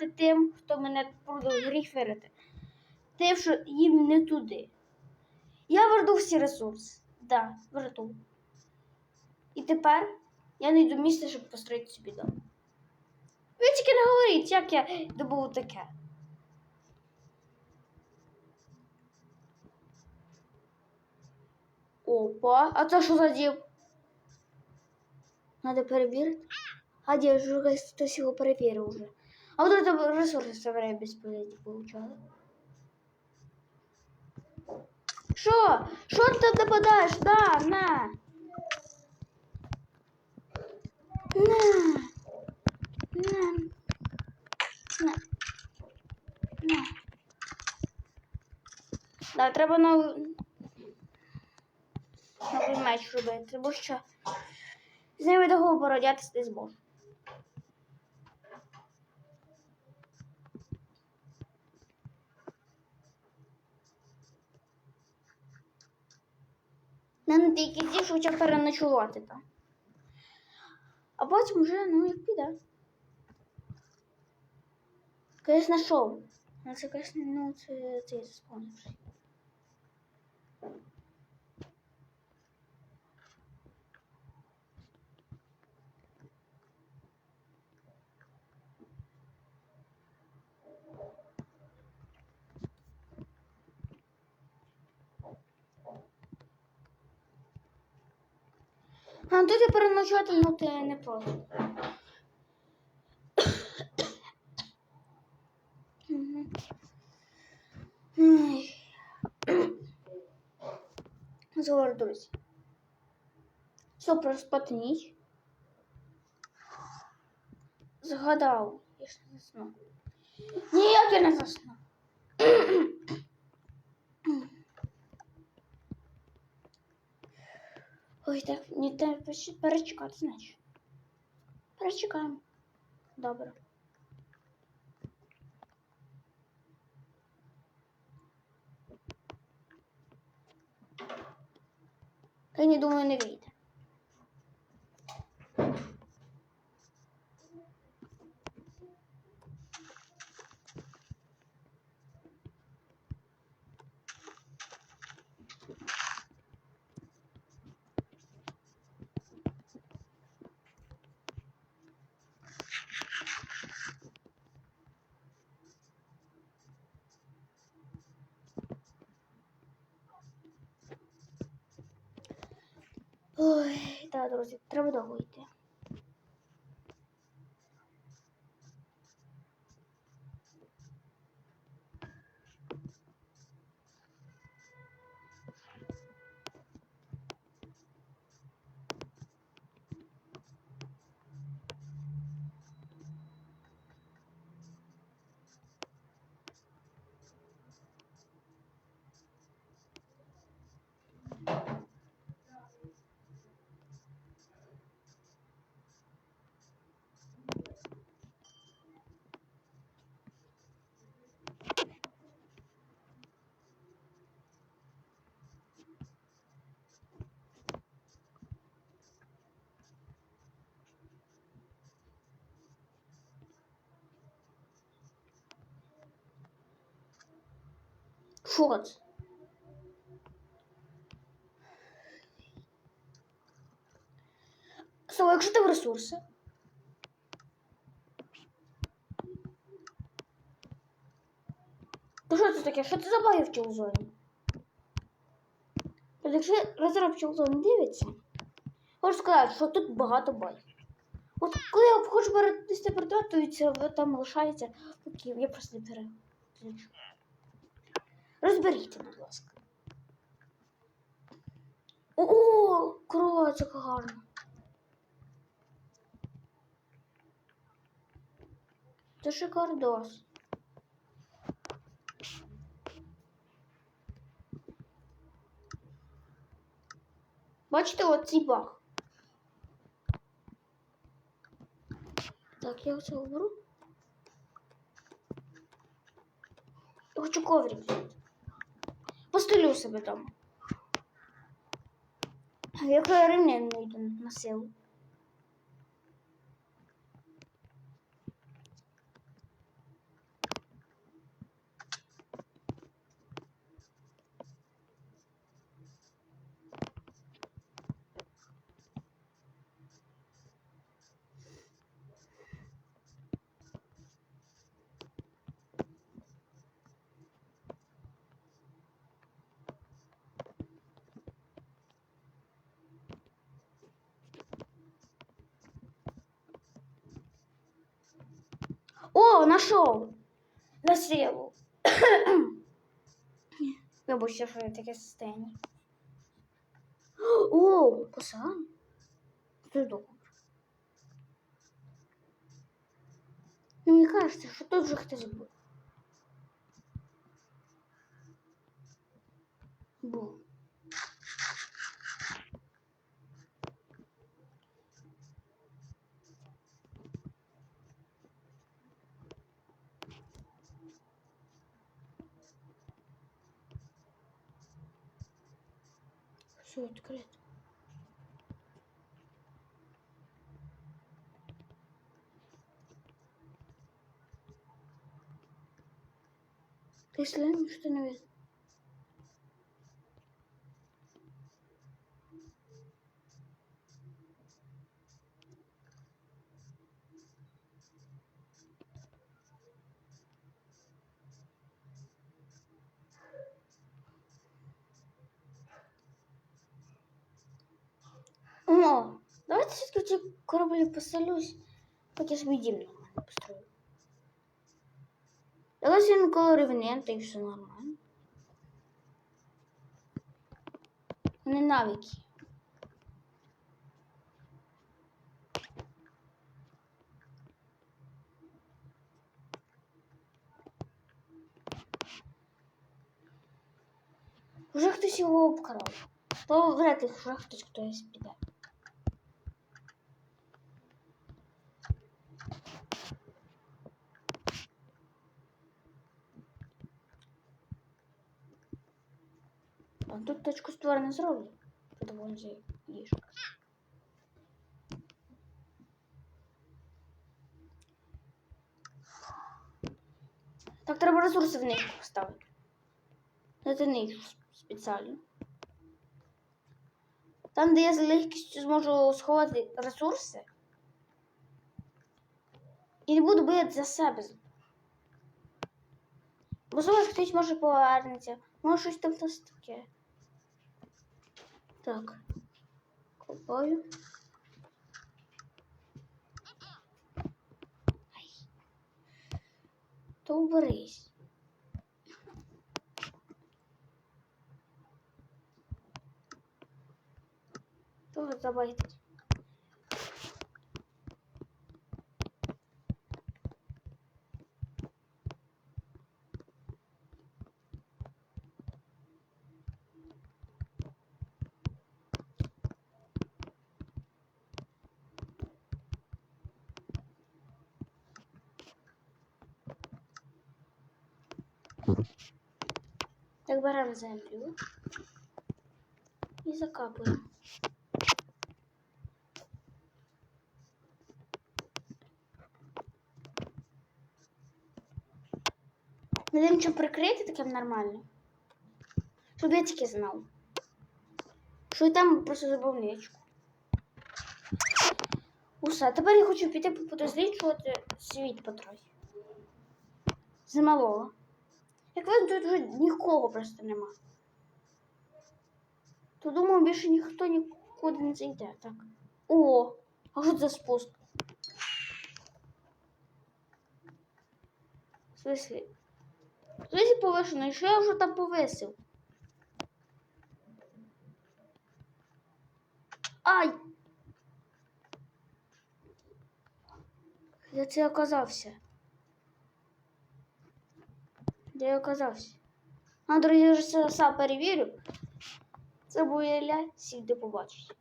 сказати тим, хто мене гріферити. Тим, що їм не туди. Я верну всі ресурси. Да, верну. І тепер я не йду місце, щоб построїти собі дом. Ви тільки не говоріть, як я добув таке. Опа, а це що за дів? Надо перевірити. А де ж хтось його перевірив уже. А вот это ресурси все время безполезні получали. Що? Що ти там нападаєш? На, на. На. На. На. Да, треба новий, новий меч робити, бо що з ними довго боротятися не зможу. Тільки ті, що хоча переночувати там. А потім вже, ну, як піде. Конечно, шоу. Ну, це, конечно, ну, це, це я заспомнивши. А тут я переночувати, ну ти не проти. Мгм. Друзі. Все, проспати ніч. Згадав. Я ж не засну. Ніяк я не засну. Ой, так, не треба перечекати, значить. Перечекаємо. Добре. Я не думаю, не вийде. Так, друзі, треба довго йти. Це? Слава, якщо ти в ресурси. То що це таке? Що це за баги в чолзоні? Тобто, якщо розраб чолзон дивиться, можу сказати, що тут багато багів. От коли я хочу від цього там лишається, я просто не переключу. Розберіть, будь ласка. О, крова, це гарно. Це шикардос. Бачите, оцей баг. Так, я оце оберу. Я хочу коврик взяти. Постелю себе там. Якої я ремня не йду на силу. О, нашов! На силу. Вибачте, що я таке состояние. О, пасан. Це добре. Ну, мені кажется, що тут вже хтось був. Був. Все відкрито. Ты слышишь, что не О, давайте все-таки ці кораблі поселюсь, поки собі дім нормально построю. Давайте він коло ревнента і все нормально. Не навіки. Вже хтось його обкрав. То вряд ли вже хтось хтось піде. А тут точку створа не зроблю. За їж. Так, треба ресурси в нижку поставити. Це нижку спеціально. Там, де я з легкістю зможу сховати ресурси. І не буду боятися за себе. Бо зараз хтось може повернеться. Може щось там таке. Так. Копаю. То. Тоже забайтить. Так беремо землю і закапуємо. Тим, що прикрити таким нормально. Щоб я тільки знав. Що і там просто забавничку. Усе, тепер я хочу піти подосліджувати світ потрохи. З малого. Як видно, тут вже нікого просто нема. То думаю, більше ніхто нікуди не зайде. Так. О, а що це спуск? В смысле? Звідси повишено, і що я вже там повисив? Ай! Де це оказався? Де я оказався? А, друзі, я вже все перевірю. Це був Ілля, всіх до побачення.